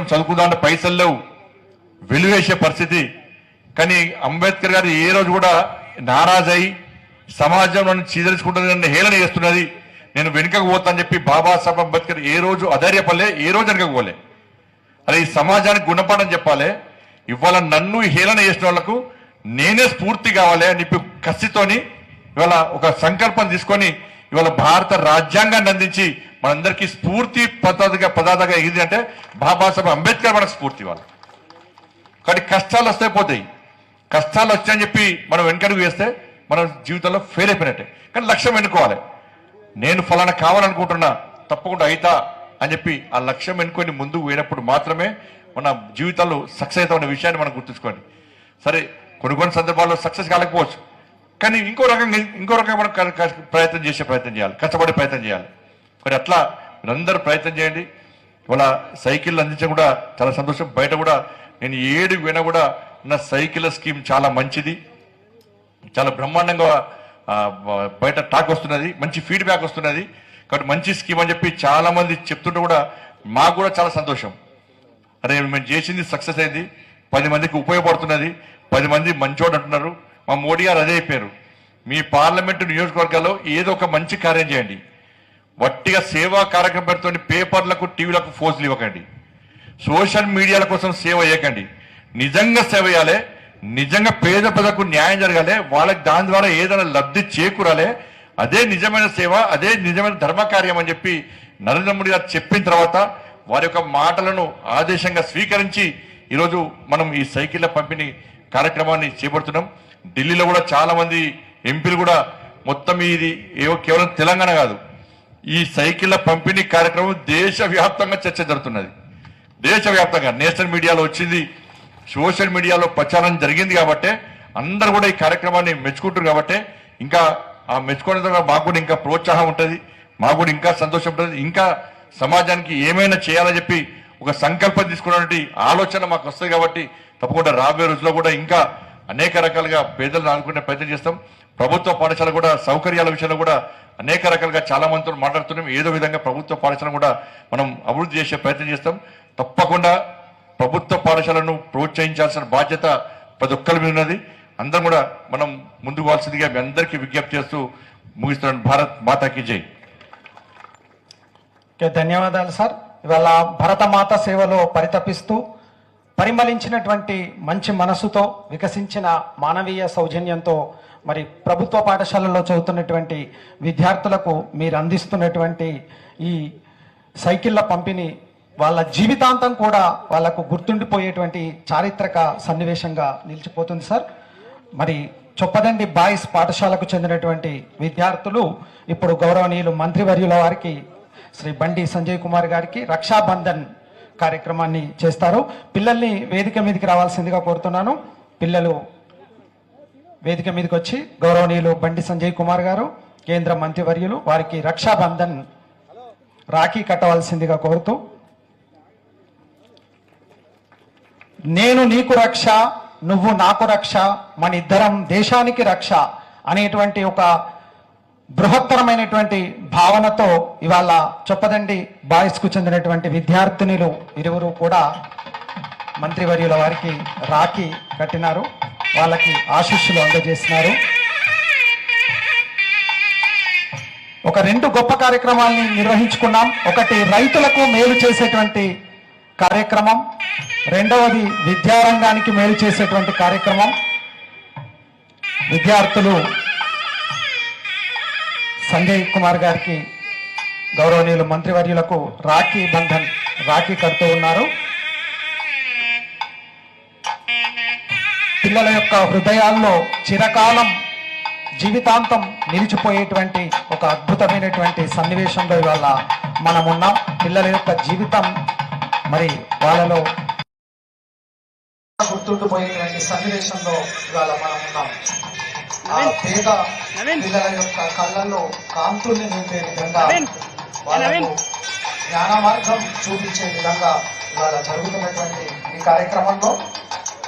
చదువుకుందామంటే పైసలు లేవు. వెలువేసే పరిస్థితి. కానీ అంబేద్కర్ గారు ఏ రోజు కూడా నారాజై సమాజంలో నన్ను హేళన చేస్తున్నది. నేను వెనుకకు పోతానని చెప్పి బాబాసాహెబ్ అంబేద్కర్ ఏ రోజు అధైర్యపడలే ఏ రోజు వెనుకకు పోలే. అరే ఈ సమాజానికి గుణపాఠం చెప్పాలి. ఇవాళ నన్ను హేళన చేసిన వాళ్ళకు నేనే స్ఫూర్తి కావాలి అని చెప్పి కసితోని ఇవాళ ఒక సంకల్పం తీసుకొని ఇవాళ భారత రాజ్యాంగాన్ని అందించి మనందరికీ స్ఫూర్తి పద్ధతిగా పదార్థంగా ఎగింది అంటే బాబాసాహెబ్ అంబేద్కర్ మనకు స్ఫూర్తి వాళ్ళు కానీ కష్టాలు వస్తాయి పోతాయి. కష్టాలు వచ్చాయని చెప్పి మనం వెనకడుగు వేస్తే మన జీవితంలో ఫెయిల్ అయిపోయినట్టే. కానీ లక్ష్యం ఎన్నుకోవాలి. నేను ఫలానా కావాలనుకుంటున్నా తప్పకుండా అయితా అని చెప్పి ఆ లక్ష్యం ఎన్నుకొని ముందుకు పోయినప్పుడు మాత్రమే మన జీవితంలో సక్సెస్ అవుతామనే విషయాన్ని మనం గుర్తుంచుకోండి. సరే కొన్ని కొన్ని సందర్భాల్లో సక్సెస్ కాలేకపోవచ్చు. కానీ ఇంకో రకంగా ఇంకో రకంగా మనం ప్రయత్నం చేసే ప్రయత్నం చేయాలి. కష్టపడే ప్రయత్నం చేయాలి. మరి అట్లా మీరందరూ ప్రయత్నం చేయండి. ఇవాళ సైకిళ్ళు అందించడం కూడా చాలా సంతోషం. బయట కూడా నేను ఏడు విన కూడా నా సైకిల్ స్కీమ్ చాలా మంచిది. చాలా బ్రహ్మాండంగా బయట టాక్ వస్తున్నది. మంచి ఫీడ్బ్యాక్ వస్తున్నది. కాబట్టి మంచి స్కీమ్ అని చెప్పి చాలామంది చెప్తుంటే కూడా మాకు కూడా చాలా సంతోషం. అరే మేము చేసింది సక్సెస్ అయింది. పది మందికి ఉపయోగపడుతున్నది. పది మంది మంచోడు అంటున్నారు. మా మోడీ గారు అదే అయిపోయారు మీ పార్లమెంటు నియోజకవర్గాల్లో ఏదో ఒక మంచి కార్యం చేయండి. వట్టిగా సేవా కార్యక్రమం పెడుతుంది పేపర్లకు టీవీలకు ఫోజులు ఇవ్వకండి. సోషల్ మీడియాల కోసం సేవ చేయకండి. నిజంగా సేవ చేయాలి. నిజంగా పేద ప్రజలకు న్యాయం జరగాలి. వాళ్ళకి దాని ద్వారా ఏదైనా లబ్ధి చేకూరాలి. అదే నిజమైన సేవ అదే నిజమైన ధర్మకార్యం అని చెప్పి నరేంద్ర మోడీ గారు చెప్పిన తర్వాత వారి యొక్క మాటలను ఆదేశంగా స్వీకరించి ఈరోజు మనం ఈ సైకిళ్ళ పంపిణీ కార్యక్రమాన్ని చేపడుతున్నాం. ఢిల్లీలో కూడా చాలామంది ఎంపీలు కూడా మొత్తం ఇది ఏవో కేవలం తెలంగాణ కాదు ఈ సైకిళ్ళ పంపిణీ కార్యక్రమం దేశవ్యాప్తంగా చర్చ జరుగుతున్నది. దేశవ్యాప్తంగా నేషనల్ మీడియాలో వచ్చింది సోషల్ మీడియాలో ప్రచారం జరిగింది కాబట్టే అందరు కూడా ఈ కార్యక్రమాన్ని మెచ్చుకుంటారు కాబట్టే ఇంకా ఆ మెచ్చుకోవడం ద్వారా మాకు కూడా ఇంకా ప్రోత్సాహం ఉంటుంది మాకు కూడా ఇంకా సంతోషం ఉంటుంది ఇంకా సమాజానికి ఏమైనా చేయాలని చెప్పి ఒక సంకల్పం తీసుకున్నటువంటి ఆలోచన మాకు వస్తుంది కాబట్టి తప్పకుండా రాబోయే రోజుల్లో కూడా ఇంకా అనేక రకాలుగా పేదలను ఆదుకునే ప్రయత్నం చేస్తాం. ప్రభుత్వ పాఠశాల కూడా సౌకర్యాల విషయంలో కూడా అనేక రకాలుగా చాలా మందితో మాట్లాడుతున్నాం. ఏదో విధంగా ప్రభుత్వ పాఠశాలను కూడా మనం అభివృద్ధి చేసే ప్రయత్నం చేస్తాం. తప్పకుండా ప్రభుత్వ పాఠశాలను ప్రోత్సహించాల్సిన బాధ్యత ప్రతి ఒక్కరి మీద ఉన్నది. అందరం కూడా మనం ముందుకు వాల్సిందిగా మీ అందరికీ విజ్ఞప్తి చేస్తూ ముగిస్తున్నాను. భారత్ మాతాకి జై. ఓకే ధన్యవాదాలు సార్. ఇవాళ భరతమాత సేవలో పరితపిస్తూ పరిమళించినటువంటి మంచి మనసుతో వికసించిన మానవీయ సౌజన్యంతో మరి ప్రభుత్వ పాఠశాలలో చదువుతున్నటువంటి విద్యార్థులకు మీరు అందిస్తున్నటువంటి ఈ సైకిళ్ళ పంపిణీ వాళ్ళ జీవితాంతం కూడా వాళ్ళకు గుర్తుండిపోయేటువంటి చారిత్రక సన్నివేశంగా నిలిచిపోతుంది సార్. మరి చొప్పదండి బాయ్స్ పాఠశాలకు చెందినటువంటి విద్యార్థులు ఇప్పుడు గౌరవనీయులు మంత్రివర్యుల వారికి శ్రీ బండి సంజయ్ కుమార్ గారికి రక్షాబంధన్ కార్యక్రమాన్ని చేస్తారు. పిల్లల్ని వేదిక మీదకి రావాల్సిందిగా కోరుతున్నాను. పిల్లలు వేదిక మీదకి వచ్చి గౌరవనీయులు బండి సంజయ్ కుమార్ గారు కేంద్ర మంత్రివర్యులు వారికి రక్షాబంధన్ రాఖీ కట్టవలసిందిగా కోరుతూ నేను నీకు రక్ష నువ్వు నాకు రక్ష మన ఇద్దరం దేశానికి రక్ష అనేటువంటి ఒక బృహత్తరమైనటువంటి భావనతో ఇవాళ చొప్పదండి బాయ్స్కు చెందినటువంటి విద్యార్థినులు ఇరువురు కూడా మంత్రివర్యుల వారికి రాఖీ కట్టినారు. వాళ్ళకి ఆశీస్సులు అందజేసినారు. ఒక రెండు గొప్ప కార్యక్రమాల్ని నిర్వహించుకున్నాం. ఒకటి రైతులకు మేలు చేసేటువంటి కార్యక్రమం. రెండవది విద్యారంగానికి మేలు చేసేటువంటి కార్యక్రమం. విద్యార్థులు సంజయ్ కుమార్ గారికి గౌరవనీయులు మంత్రివర్యులకు రాఖీ బంధన్ రాఖీ కడుతూ ఉన్నారు. పిల్లల యొక్క హృదయాల్లో చిరకాలం జీవితాంతం నిలిచిపోయేటువంటి ఒక అద్భుతమైనటువంటి సన్నివేశంలో ఇవాళ మనం ఉన్నాం పిల్లల యొక్క జీవితం మరి వాళ్ళలో గుర్తుండిపోయేటువంటి సన్నివేశంలో ఇవాళ మనం ఉన్నాం ఆ పేద పిల్లల యొక్క కళ్ళల్లో కాంతుల్ని నింపే విధంగా వాళ్ళకు జ్ఞాన మార్గం చూపించే విధంగా ఇవాళ జరుగుతున్నటువంటి ఈ కార్యక్రమంలో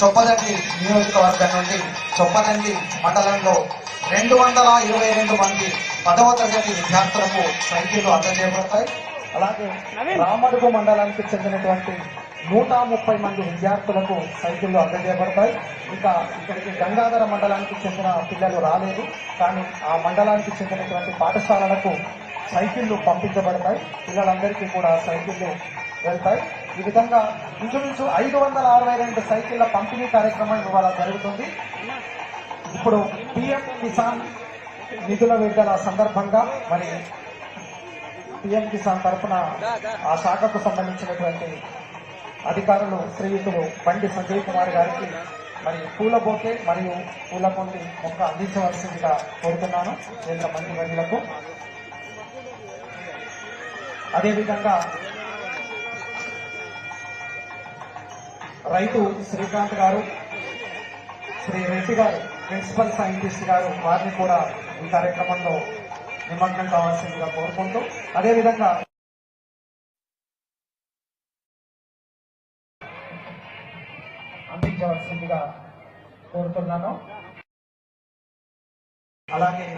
చొప్పదండి నియోజకవర్గం నుండి చొప్పదండి మండలంలో రెండు వందల ఇరవై రెండు మంది పదవ తరగతి విద్యార్థులకు సైకిళ్ళు అందజేయబడతాయి. అలాగే రామడుగు మండలానికి చెందినటువంటి నూట ముప్పై మంది విద్యార్థులకు సైకిళ్ళు అందజేయబడతాయి. ఇంకా ఇక్కడికి గంగాధర మండలానికి చెందిన పిల్లలు రాలేదు. కానీ ఆ మండలానికి చెందినటువంటి పాఠశాలలకు సైకిళ్ళు పంపించబడతాయి. పిల్లలందరికీ కూడా సైకిళ్ళు వెళ్తాయి. ఈ విధంగా ఇంచుమించు ఐదు వందల అరవై రెండు సైకిళ్ళ పంపిణీ కార్యక్రమం ఇవాళ జరుగుతుంది. ఇప్పుడు పిఎం కిసాన్ నిధుల విడుదల సందర్భంగా మరి పిఎం కిసాన్ తరఫున ఆ శాఖకు సంబంధించినటువంటి అధికారులు శ్రీయుతులు బండి సంజయ్ కుమార్ గారికి మరి పూల బోకే మరియు పూల కొండి మొక్క అందించవలసిందిగా కోరుతున్నాను. కేంద్ర మంత్రివర్యులకు అదేవిధంగా రైతు శ్రీకాంత్ గారు శ్రీ రెడ్డి గారు ప్రిన్సిపల్ సైంటిస్ట్ గారు వారిని కూడా ఈ కార్యక్రమంలో నిమగ్నం కావాల్సిందిగా కోరుకుంటూ అదేవిధంగా అందించవలసిందిగా కోరుతున్నాను అలాగే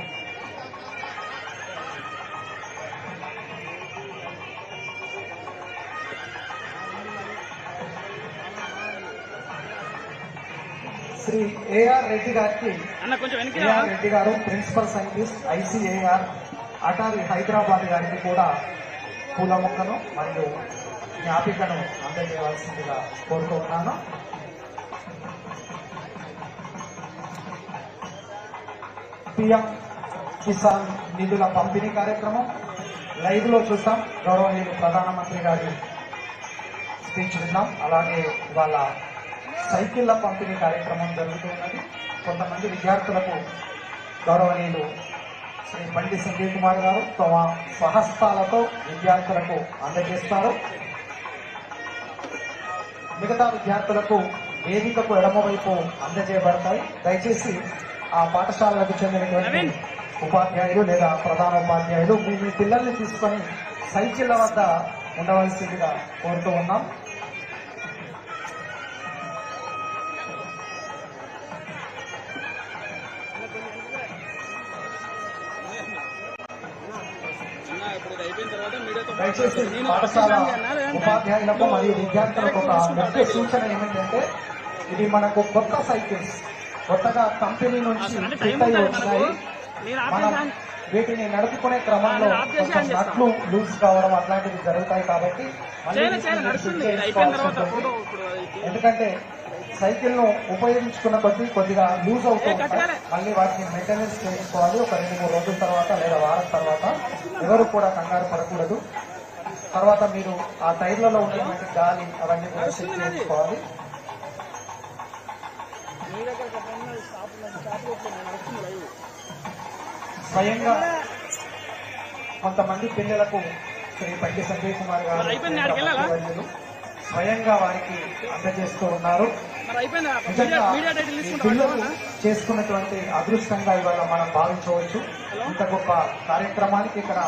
శ్రీ ఏఆర్ రెడ్డి గారికి. ఏఆర్ రెడ్డి గారు principal scientist ICAR ATARI Hyderabad గారికి కూడా పూల మొక్కను మరియు జ్ఞాపికను అందజేయవలసిందిగా కోరుతున్నాను పిఎం కిసాన్ నిధుల పంపిణీ కార్యక్రమం. లైవ్లో చూస్తాం. గౌరవనీయులు ప్రధానమంత్రి గారి స్పీచ్ విన్నాం. అలాగే ఇవాళ సైకిళ్ళ పంపిణీ కార్యక్రమం జరుగుతూ ఉన్నది. కొంతమంది విద్యార్థులకు గౌరవనీయులు శ్రీ బండి సంజయ్ కుమార్ గారు తమ స్వహస్తాలతో విద్యార్థులకు అందజేస్తారు. మిగతా విద్యార్థులకు వేదికకు ఎడమవైపు అందజేయబడతాయి. దయచేసి ఆ పాఠశాలలకు చెందినటువంటి. ఉపాధ్యాయులు లేదా ప్రధాన ఉపాధ్యాయులు మీ మీ పిల్లల్ని తీసుకొని సైకిళ్ళ వద్ద ఉండవలసిందిగా కోరుతూ ఉన్నాం దయచేసి పాఠశాల ఉపాధ్యాయులకు మరియు విద్యార్థులకు ఒక ముఖ్య సూచన ఏమిటంటే ఇది మనకు కొత్త సైకిల్స్ కొత్తగా కంపెనీ నుంచి ఫిట్ అయి వచ్చినాయి మనం. వీటిని నడుపుకునే క్రమంలో కొంచెం. నట్లు లూజ్ కావడం అట్లాంటివి జరుగుతాయి కాబట్టి ఎందుకంటే సైకిల్ను ఉపయోగించుకున్న కొద్దీ కొద్దిగా లూజ్ అవుతూ ఉంటాయి. మళ్ళీ వాటిని మెయింటెనెన్స్ చేసుకోవాలి. ఒక రెండు మూడు రోజుల తర్వాత లేదా వారం తర్వాత ఎవరు కూడా కంగారు పడకూడదు. తర్వాత మీరు ఆ టైర్లలో ఉన్నటువంటి గాలి అవన్నీ కూడా చెక్ చేసుకోవాలి మీ దగ్గర ఒక ఫోన్ ఉన్నది, స్టాప్ ఉన్నది, స్టాప్లో నేను నడుస్తుంది లైవ్. స్వయంగా కొంతమంది పిల్లలకు శ్రీ పండి సంజయ్ కుమార్ గారు స్వయంగా వారికి అందజేస్తూ ఉన్నారు. పిల్లలు చేసుకున్నటువంటి అదృష్టంగా ఇవాళ మనం భావించవచ్చు. ఇంత గొప్ప కార్యక్రమానికి ఇక్కడ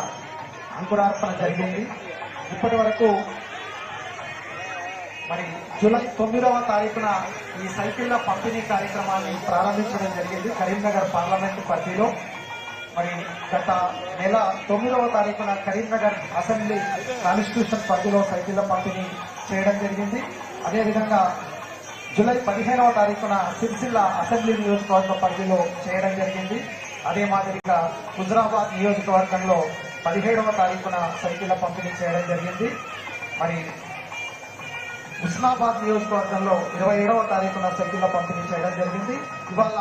అంకురార్పణ జరిగింది. ఇప్పటి వరకు మరి జూలై తొమ్మిదవ తారీఖున ఈ సైకిళ్ళ పంపిణీ కార్యక్రమాన్ని ప్రారంభించడం జరిగింది. కరీంనగర్ పార్లమెంటు పరిధిలో. మరి గత నెల తొమ్మిదవ తారీఖున కరీంనగర్ అసెంబ్లీ కాన్స్టిట్యూషన్ పరిధిలో సైకిళ్ళ పంపిణీ చేయడం జరిగింది. అదేవిధంగా జూలై పదిహేనవ తారీఖున సిరిసిల్ల అసెంబ్లీ నియోజకవర్గ పరిధిలో చేయడం జరిగింది. అదే మాదిరిగా హుజరాబాద్ నియోజకవర్గంలో పదిహేడవ తారీఖున సైకిళ్ళ పంపిణీ చేయడం జరిగింది. మరి హుస్నాబాద్ నియోజకవర్గంలో ఇరవై ఏడవ తారీఖున సైకిళ్ళ పంపిణీ చేయడం జరిగింది. ఇవాళ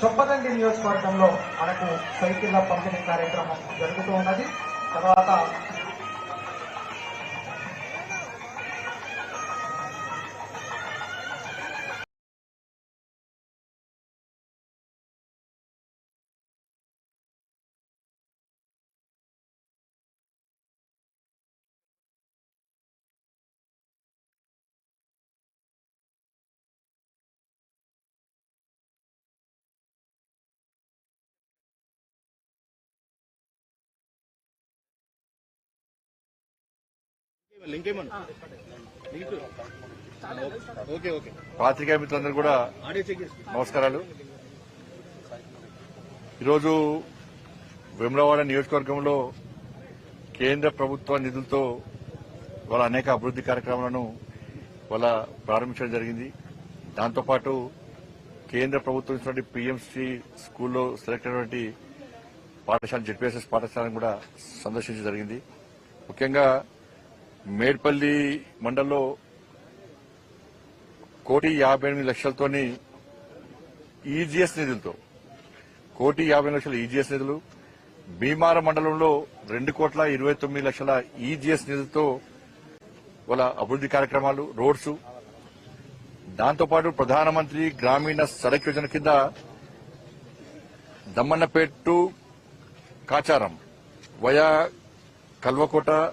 చొప్పదండి నియోజకవర్గంలో మనకు సైకిళ్ళ పంపిణీ కార్యక్రమం జరుగుతూ ఉన్నది. తర్వాత పాత్రికేయ మిత్రులందరూ కూడా ఆడియో చెక్ చేసి. నమస్కారాలు. ఈరోజు వేములవాడ నియోజకవర్గంలో కేంద్ర ప్రభుత్వ నిధులతో వాళ్ళ అనేక అభివృద్ధి కార్యక్రమాలను వాళ్ళ ప్రారంభించడం జరిగింది. దాంతోపాటు కేంద్ర ప్రభుత్వం ఇచ్చినటువంటి పిఎంసి స్కూల్లో సెలెక్ట్ అయినటువంటి పాఠశాల జెడ్పీఎస్ఎస్ పాఠశాలను కూడా సందర్శించడం జరిగింది. ముఖ్యంగా మేడ్పల్లి మండలంలో కోటి యాభై ఎనిమిది లక్షలతోని ఈజీఎస్ నిధులతో కోటి యాభై లక్షల ఈజీఎస్ నిధులు భీమార మండలంలో రెండు కోట్ల ఇరవై తొమ్మిది లక్షల ఈజీఎస్ నిధులతో వాళ్ళ అభివృద్ది కార్యక్రమాలు రోడ్స్. దాంతోపాటు ప్రధానమంత్రి గ్రామీణ సడక్ యోజన కింద దమ్మన్నపేట్ టు కాచారం వయా కల్వకోట